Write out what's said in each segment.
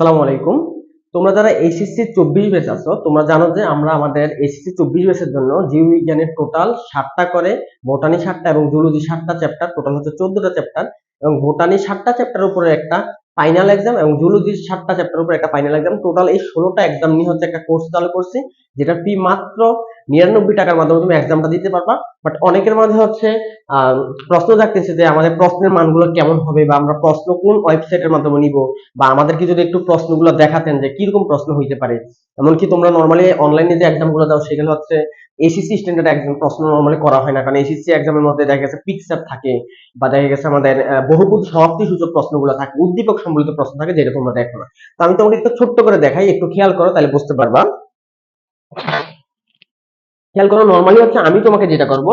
সালামু আলাইকুম। তোমরা যারা এইচএসসি চব্বিশ বেস আছো, তোমরা জানো যে আমরা আমাদের এইচএসসি চব্বিশ বেসের জন্য জীববিজ্ঞানের টোটাল সাতটা করে বোটানি সাতটা এবং জুলজি সাতটা চ্যাপ্টার টোটাল হচ্ছে চোদ্দটা চ্যাপ্টার এবং বোটানি সাতটা চ্যাপ্টার উপরে একটা ফাইনাল এক্সাম এবং জুলজি সাতটা চ্যাপ্টার উপরে একটা ফাইনাল এক্সাম টোটাল এই ষোলোটা এক্সাম নিয়ে হচ্ছে একটা কোর্স চালু করছি, যেটা ফি মাত্র নিরানব্বই টাকার মাধ্যমে তুমি এক্সামটা দিতে পারবা। বাট অনেকের মাঝে হচ্ছে প্রশ্ন থাকতেছে যে আমাদের প্রশ্নের মানগুলো কেমন হবে বা আমরা প্রশ্ন কোন ওয়েবসাইটের মাধ্যমে নিব বা আমাদেরকে যদি একটু প্রশ্নগুলো দেখাতেন যে কীরকম প্রশ্ন হইতে পারে। এমনকি তোমরা নর্মালি অনলাইনে যে এক্সামগুলো দাও, সেগুলো হচ্ছে এসিসি স্ট্যান্ডার্ড এক্সাম প্রশ্ন নর্মালি করা হয় না। কারণ এসিসি এক্সামের মধ্যে দেখা গেছে পিকচার থাকে বা দেখা গেছে আমাদের বহুপদ সমাপ্তি সূচক প্রশ্নগুলো থাকে, উদ্দীপক সম্বলিত প্রশ্ন থাকে যেটা তোমরা দেখো না। তো আমি তোমাকে একটু ছোট্ট করে দেখাই, একটু খেয়াল করো তাহলে বুঝতে পারবা। খেয়াল করো নর্মালি হচ্ছে আমি তোমাকে যেটা করব,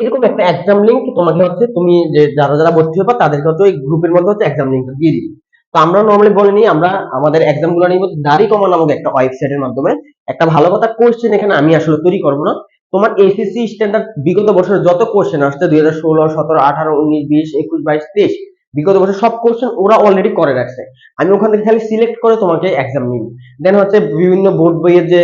এরকম একটা এক্সাম লিংক তোমাকে হচ্ছে তুমি যে যারা যারা ভর্তি হবা তাদেরকে হচ্ছে ওই গ্রুপের মধ্যে হচ্ছে এক্সাম লিংকটা দিয়ে দিবি। তো আমরা নর্মালি বলে নিই, আমরা আমাদের এক্সামগুলো নিব দাড়ি কমা নামক একটা ওয়েবসাইটের মাধ্যমে। একটা ভালো কথা কোশ্চেন এখানে আমি আসলে তৈরি করব না। তোমার এসএসসি স্ট্যান্ডার্ড বিগত বছরের যত কোশ্চেন আসছে, দুই হাজার ষোলো, সতেরো, আঠারো, উনিশ, বিশ, একুশ, বাইশ, তেইশ, বিগত বছর সব কোশ্চেন ওরা অলরেডি করে রাখছে। আমি ওখান থেকে খালি সিলেক্ট করে তোমাকে এক্সাম নিব। দেন হচ্ছে বিভিন্ন বোর্ড বইয়ের যে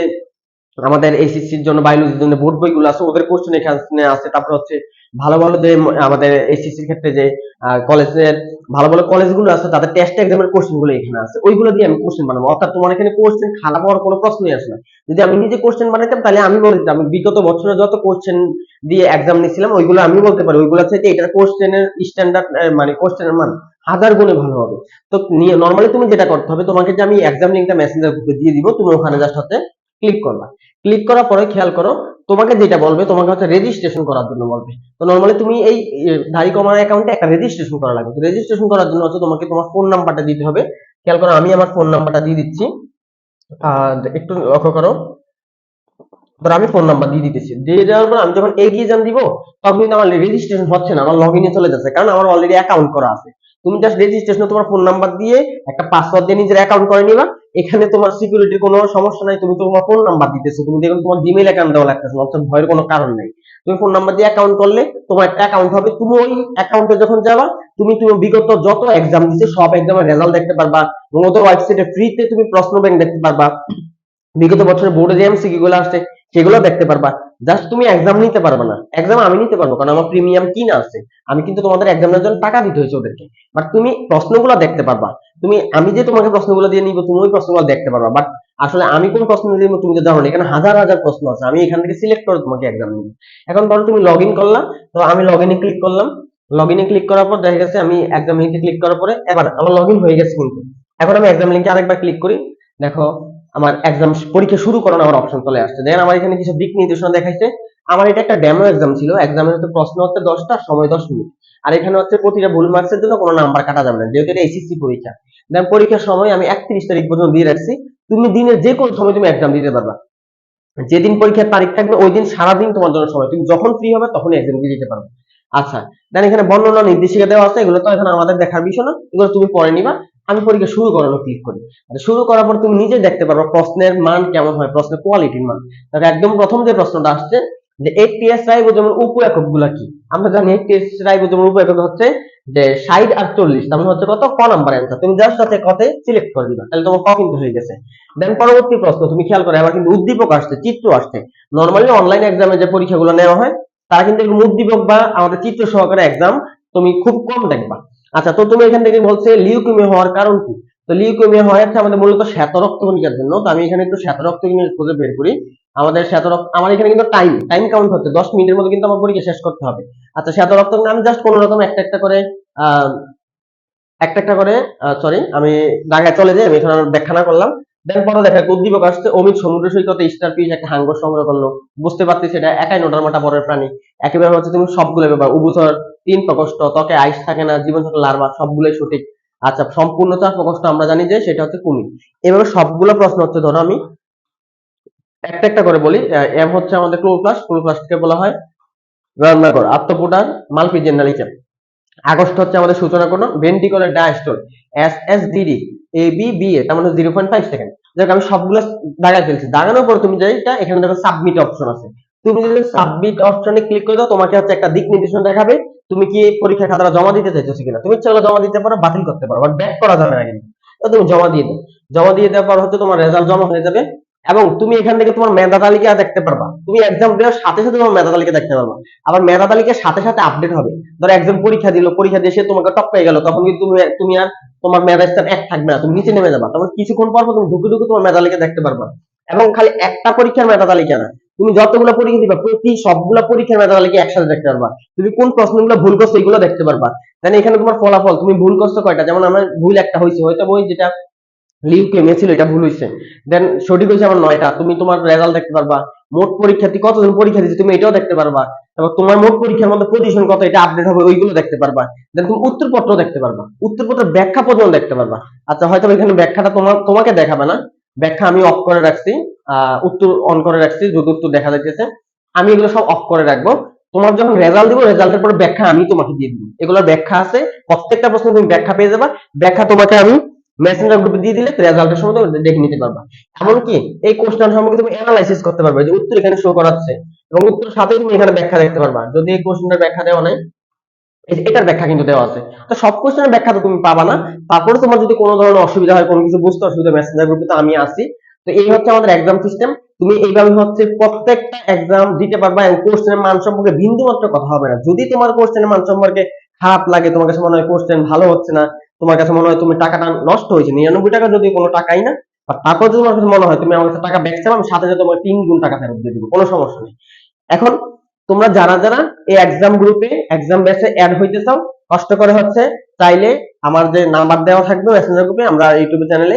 আমাদের এসএসসির জন্য বায়োলজির জন্য বোর্ড বইগুলো আছে, ওদের কোশ্চেন এখানে আছে তারপর হচ্ছে, ভালো ভালো যে আমাদের এসএসসির ক্ষেত্রে যে কলেজের ভালো ভালো কলেজগুলো আছে, তাদের টেস্ট এক্সামের কোশ্চেনগুলো এখানে আছে। ওইগুলো দিয়ে আমি কোশ্চেন বানাবো। অর্থাৎ তোমার এখানে কোশ্চেন খারাপ হওয়ার কোনো প্রশ্নই আসে না। যদি আমি নিজে কোশ্চেন বানাইতাম, তাহলে আমি বলে দিতাম আমি বিগত বছরে যত কোশ্চেন দিয়ে এক্সাম নিয়েছিলাম, ওইগুলো আমি বলতে পারি। ওইগুলো থেকে এটার কোশ্চেনের স্ট্যান্ডার্ড মানে কোশ্চেনের মান হাজার গুণে ভালো হবে। তো নর্মালি তুমি যেটা করতে হবে, তোমাকে যে আমি এক্সাম লিঙ্কটা মেসেঞ্জার গ্রুপে দিয়ে দিব, তুমি ওখানে জাস্ট হচ্ছে ক্লিক করবা। ক্লিক করার পরে খেয়াল করো, তোমাকে যেটা বলবে, তোমাকে হচ্ছে রেজিস্ট্রেশন করার জন্য বলবে। তো নর্মালি তুমি এই ধারি কমার অ্যাকাউন্টে একটা রেজিস্ট্রেশন করা লাগবে। রেজিস্ট্রেশন করার জন্য হচ্ছে তোমাকে তোমার ফোন নাম্বারটা দিতে হবে। খেয়াল করো, আমি আমার ফোন নাম্বারটা দিয়ে দিচ্ছি। একটু লক্ষ্য করো। ধরো আমি ফোন নাম্বার দিয়ে দিতেছি। দিয়ে দেওয়ার পর আমি যখন এগিয়ে যান দিব, তখন কিন্তু আমার রেজিস্ট্রেশন হচ্ছে না, আমার লগ ইনে চলে যাচ্ছে। কারণ আমার অলরেডি অ্যাকাউন্ট করা আছে। তুমি জাস্ট রেজিস্ট্রেশনে তোমার ফোন নাম্বার দিয়ে একটা পাসওয়ার্ড দিয়ে নিজের অ্যাকাউন্ট করে নিবা। এখানে তোমার সিকিউরিটির কোনো সমস্যা নাই, তুমি তোমার ফোন নাম্বার দিতেছো, তুমি দেখুন তোমার জিমেইল অ্যাকাউন্ট দেওয়া লাগতেছে না, অর্থাৎ ভয়ের কোনো কারণ নেই। তুমি ফোন নাম্বার দিয়ে অ্যাকাউন্ট করলে তোমার একটা অ্যাকাউন্ট হবে, তুমি ওই অ্যাকাউন্টে যখন যাবা, তুমি তুমি বিগত যত এক্সাম দিচ্ছে সব এক্সামের রেজাল্ট দেখতে পারবা এবং ওদের ওয়েবসাইটে ফ্রিতে তুমি প্রশ্ন ব্যাংক দেখতে পারবা। বিগত বছরের বোর্ডে যে এমসিকিউ গুলো আসছে, সেগুলো দেখতে পারবা। জাস্ট তুমি এক্সাম নিতে পারবে না। এক্সাম আমি নিতে পারব, কারণ আমার প্রিমিয়াম কিনা আছে? আমি কিন্তু তোমাদের এক্সামের জন্য টাকা দিতে হয়েছে ওদেরকে। বাট তুমি প্রশ্নগুলো দেখতে পারবা। তুমি, আমি যে তোমাকে প্রশ্নগুলো দিয়ে নিব, তুমি ওই প্রশ্নগুলো দেখতে পারবা। বাট আসলে আমি কোন প্রশ্ন দিব তুমি তো জানো না এখানে হাজার হাজার প্রশ্ন আছে। আমি এখান থেকে সিলেক্ট করে তোমাকে এক্সাম নিব। এখন ধরো তুমি লগ ইন করলা, তো আমি লগ ইনে ক্লিক করলাম। লগ ইনে ক্লিক করার পর দেখা গেছে আমি এক্সাম লিঙ্কে ক্লিক করার পরে, এবার আমার লগ ইন হয়ে গেছে কিন্তু। এখন আমি এক্সাম লিঙ্কে আরেকবার ক্লিক করি। দেখো আমার এক্সাম পরীক্ষা শুরু করানোর আমার অপশন চলে আসছে। দেখেন আমার এখানে কিছু দিক নির্দেশনা দেখাইছে। আমার এটা একটা ডেমো এক্সাম ছিল। এক্সামের হচ্ছে প্রশ্ন হচ্ছে দশটা, সময় দশ মিনিট। আর এখানে হচ্ছে প্রতিটা ভুল মার্কসের জন্য কোনো নাম্বার কাটা যাবে না, যেহেতু এটা এসএসসি পরীক্ষা। দেন পরীক্ষার সময় আমি একত্রিশ তারিখ পর্যন্ত দিয়ে রাখছি। তুমি দিনের যে কোনো সময় তুমি এক্সাম দিতে পারবা। যেদিন পরীক্ষার তারিখ থাকবে, ওই দিন সারাদিন তোমার জন্য সময়। তুমি যখন ফ্রি হবে, তখনই এক্সাম দিয়ে দিতে পারবে। আচ্ছা দেন এখানে বর্ণনা নির্দেশিকা দেওয়া আছে। এগুলো তো এখন আমাদের দেখার বিষয় না। এগুলো তুমি পরে নিবা। আমি পরীক্ষা শুরু করানো ক্লিক করি। শুরু করার পর তুমি নিজে দেখতে পারবে প্রশ্নের মান কেমন হয়, প্রশ্নের কোয়ালিটির মান। তাহলে একদম প্রথম যে প্রশ্নটা আসছে, যে এইচটিএস রাইবোজোমের উপ এককগুলা কি? আমরা জানি এইচটিএস রাইবোজোমের উপ একক হচ্ছে যে ষাট আর চল্লিশ, তার মানে হচ্ছে কত? ক নাম্বার অ্যান্সার তুমি জাস্ট সাথে কতে সিলেক্ট করে দিবা, তাহলে তোমার ক কিন্তু হয়ে গেছে। দেন পরবর্তী প্রশ্ন, তুমি খেয়াল করে আবার কিন্তু উদ্দীপক আসছে, চিত্র আসছে। নর্মালি অনলাইন এক্সামে যে পরীক্ষাগুলো নেওয়া হয়, তারা কিন্তু উদ্দীপক বা আমাদের চিত্র সহকারে এক্সাম তুমি খুব কম দেখবা। আচ্ছা তো তুমি এখান থেকে বলছে লিউকেমিয়া হওয়ার কারণ কি? তো লিউকেমিয়া হয় হচ্ছে আমাদের মূলত শ্বেত রক্তকণিকার জন্য, তো আমি এখানে একটু শ্বেত রক্তকণিকা খুঁজে বের করি। আমাদের শ্বেত রক্ত আমার এখানে কিন্তু টাইম টাইম কাউন্ট হচ্ছে দশ মিনিটের মধ্যে কিন্তু আমার পরীক্ষা শেষ করতে হবে। আচ্ছা শ্বেত রক্তকণিকা আমি জাস্ট কোনো রকম একটা একটা করে একটা একটা করে সরি আমি জায়গায় চলে যাই, আমি এখানে ব্যাখ্যা না করলাম। দেন পরে দেখা উদ্দীপক আসছে, অমিত সমুদ্র সৈকতে স্টার পিস একটা হাঙ্গর সংগ্রহ করল। বুঝতে পারছি সেটা একাই নোটার মাটা পরের প্রাণী। একেবারে হচ্ছে তুমি সবগুলো ব্যাপার উভুথর তিন প্রকোষ্ঠ, ত্বকে আইস থাকে না, জীবন থাকে লার্ভা, সবগুলোই সঠিক। আচ্ছা সম্পূর্ণ চার প্রকোষ্ঠ আমরা জানি যে সেটা হচ্ছে কুমির। এভাবে সবগুলো প্রশ্ন হচ্ছে, ধরো আমি একটা একটা করে বলি। এম হচ্ছে আমাদের ক্লোপ্লাস ক্লোপ্লাসকে বলা হয়? রান্নাঘর আত্মপোটার মালপিজেন্নালিচা আগস্ট হচ্ছে আমাদের সূচনা কোন ventricular diastole S S DD A, B B, A, তার মানে জিরো পয়েন্ট ফাইভ সেকেন্ড। দেখ আমি সবগুলো দাগায় ফেলছি। দাগানোর পর তুমি যেটা এখানে দেখো সাবমিট অপশন আছে। তুমি যদি সাবমিট অপশনে ক্লিক করে দাও, তোমাকে হচ্ছে একটা দিক নির্দেশনা দেখাবে। তুমি কি পরীক্ষা খাতাটা জমা দিতে চাইছো কিনা? তুমি ইচ্ছা জমা দিতে পারো, বাতিল করতে পারো বাট ব্যাক করা যাবে না কিন্তু। তুমি জমা দিয়ে দাও। জমা দিয়ে দেওয়ার পর হচ্ছে তোমার রেজাল্ট জমা হয়ে যাবে এবং তুমি এখান থেকে তোমার মেধা তালিকা দেখতে পারবা। তুমি এক্সাম দেওয়ার সাথে সাথে তোমার মেধা তালিকা দেখতে পারবা। আবার মেধা তালিকার সাথে সাথে আপডেট হবে। ধরো একজন পরীক্ষা দিল, পরীক্ষা দিয়ে সে তোমাকে টপ পেয়ে গেল, তখন কিন্তু তুমি তুমি আর তোমার মেধা স্থান এক থাকবে না, তুমি নিচে নেমে যাবা। তখন কিছুক্ষণ পর তুমি ঢুকে ঢুকে তোমার মেধা তালিকা দেখতে পারবা। এবং খালি একটা পরীক্ষার মেধা তালিকা না। তুমি যতগুলো পরীক্ষা দিবা, প্রতি সবগুলো পরীক্ষার মেধা তালিকা একসাথে দেখতে পারবা। তুমি কোন প্রশ্নগুলো ভুল করছ এগুলো দেখতে পারবা। দেন এখানে তোমার ফলাফল, তুমি ভুল করছ কয়টা? যেমন আমার ভুল একটা হয়েছে, হয়তো ওই যেটা লিউকেমিয়া ছিল, এটা ভুল হয়েছে। দেন সঠিক হয়েছে আমার নয়টা, তুমি তোমার রেজাল্ট দেখতে পারবা। মোট পরীক্ষার্থী কতজন পরীক্ষা দিচ্ছে তুমি এটাও দেখতে পারবা। তারপর তোমার মোট পরীক্ষার মধ্যে পজিশন কত, এটা আপডেট হবে, ওইগুলো দেখতে পারবা। দেন তুমি উত্তরপত্র দেখতে পারবা। উত্তরপত্রের ব্যাখ্যা পর্যন্ত দেখতে পারবা। আচ্ছা হয়তো এখানে ব্যাখ্যাটা তোমার তোমাকে দেখাবে না। ব্যাখ্যা আমি অফ করে রাখছি। উত্তর অন করে রাখছি, যদি উত্তর দেখা যাইতেছে। আমি এগুলো সব অফ করে রাখব। তোমার যখন রেজাল্ট দিব রেজাল্টের পরে ব্যাখ্যা আমি তোমাকে দিয়ে দিব। এগুলোর ব্যাখ্যা আছে। প্রত্যেকটা প্রশ্ন তুমি ব্যাখ্যা পেয়ে যাবা। ব্যাখ্যা তোমাকে আমি মেসেঞ্জার গ্রুপে দিয়ে দিলে রেজাল্টের সময় তুমি দেখে নিতে পারবা। এমনকি এই কোশ্চেন সম্পর্কে তুমি অ্যানালাইসিস করতে পারবে যে উত্তর এখানে শো করাচ্ছে এবং উত্তর সাথে তুমি এখানে ব্যাখ্যা দেখতে পারবা। যদি এই কোশ্চেনটার ব্যাখ্যা দেওয়া নাই এটার ব্যাখ্যা কিন্তু দেওয়া আছে। তো সব কোশ্চেনের ব্যাখ্যা তো তুমি পাবা না। তারপরে তোমার যদি কোনো ধরনের অসুবিধা হয়, কোনো কিছু বুঝতে অসুবিধা মেসেঞ্জার গ্রুপে তো আমি আছি। তো এই হচ্ছে আমাদের এক্সাম সিস্টেম তুমি এইভাবে হচ্ছে প্রত্যেকটা এক্সাম দিতে পারবা এবং কোশ্চেনের মান সম্পর্কে বিন্দু মাত্র কথা হবে না। যদি তোমার কোশ্চেনের মান সম্পর্কে খারাপ লাগে, তোমার কাছে মনে হয় কোশ্চেন ভালো হচ্ছে না, তোমার কাছে মনে হয় তুমি টাকাটা নষ্ট হয়েছে, নিরানব্বই টাকা যদি কোনো টাকাই না তারপর যদি তোমার কাছে মনে হয় তুমি আমার কাছে টাকা ব্যাক চাও, আমি সাথে সাথে তোমার তিন গুণ টাকা ফেরত দিয়ে দিব, কোনো সমস্যা নেই। এখন তোমরা যারা যারা এই এক্সাম গ্রুপে এক্সাম ব্যাচে অ্যাড হইতে চাও কষ্ট করে হচ্ছে, চাইলে আমার যে নাম্বার দেওয়া থাকবে মেসেঞ্জার গ্রুপে আমরা ইউটিউব চ্যানেলে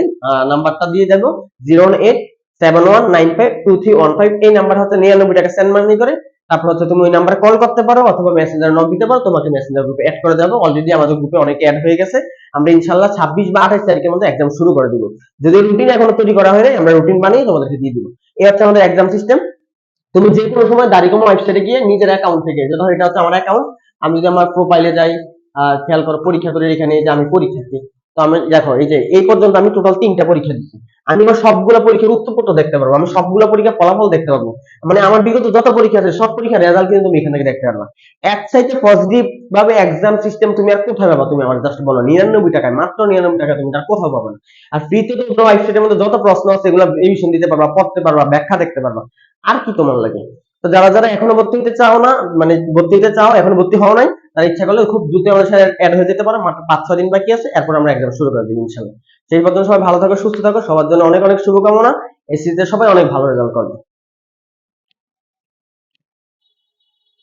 নাম্বারটা দিয়ে দেবো zero eight seven one nine five two three one five এই নাম্বার হচ্ছে নিরানব্বই টাকা সেন্ড মানি করে, তারপর হচ্ছে তুমি ওই নাম্বারে কল করতে পারো অথবা মেসেঞ্জার নক দিতে পারো, তোমাকে মেসেঞ্জার গ্রুপে অ্যাড করে দেবো। অলরেডি আমাদের গ্রুপে অনেকে অ্যাড হয়ে গেছে। আমরা ইনশাল্লাহ ছাব্বিশ বা আঠাশ তারিখের মধ্যে এক্সাম শুরু করে দিব। যদি রুটিন এখনও তৈরি করা হয়নি, আমরা রুটিন বানিয়ে তোমাদেরকে দিয়ে দিব। এই হচ্ছে আমাদের এক্সাম সিস্টেম তুমি যে কোনো সময় দাঁড়িকম ওয়েবসাইটে গিয়ে নিজের অ্যাকাউন্ট থেকে যে ধর এটা হচ্ছে আমার অ্যাকাউন্ট আমি যদি আমার প্রোফাইলে যাই খেয়াল করো, পরীক্ষা করে এখানে যে আমি পরীক্ষার্থী। তো আমি, দেখো, এই যে, এই পর্যন্ত আমি টোটাল তিনটা পরীক্ষা দিচ্ছি আমি আমার সবগুলো পরীক্ষার উত্তরপত্র দেখতে পারব। আমি সবগুলো পরীক্ষার ফলাফল দেখতে পারব। মানে আমার বিগত যত পরীক্ষা আছে, সব পরীক্ষার রেজাল্ট কিন্তু তুমি এখান থেকে দেখতে পারবা। এক সাইডে পজিটিভ ভাবে এক্সাম সিস্টেম তুমি আর কোথায় পাবা, তুমি আমার জাস্ট বলো, নিরানব্বই টাকায়, মাত্র নিরানব্বই টাকা তুমি তার কোথাও পাবা না। আর ফ্রিতে তো ওয়েবসাইটের মধ্যে যত প্রশ্ন আছে, এগুলো রিভিশন দিতে পারবা, পড়তে পারবা, ব্যাখ্যা দেখতে পারবা। আর কি তোমার লাগে? তো যারা যারা এখনও ভর্তি হতে চাও না মানে ভর্তি হতে চাও, এখনও ভর্তি হওয়া নাই, তারা ইচ্ছা করলে খুব দ্রুত আমাদের সাথে অ্যাড হয়ে যেতে পারে। মাত্র পাঁচ, ছয় দিন বাকি আছে, এরপর আমরা একদম শুরু করে দিই ইনশাল্লাহ। সেই পর্যন্ত সবাই ভালো থাকো, সুস্থ থাকো, সবার জন্য অনেক অনেক শুভকামনা। এই সিরিজে সবাই অনেক ভালো রেজাল্ট করবে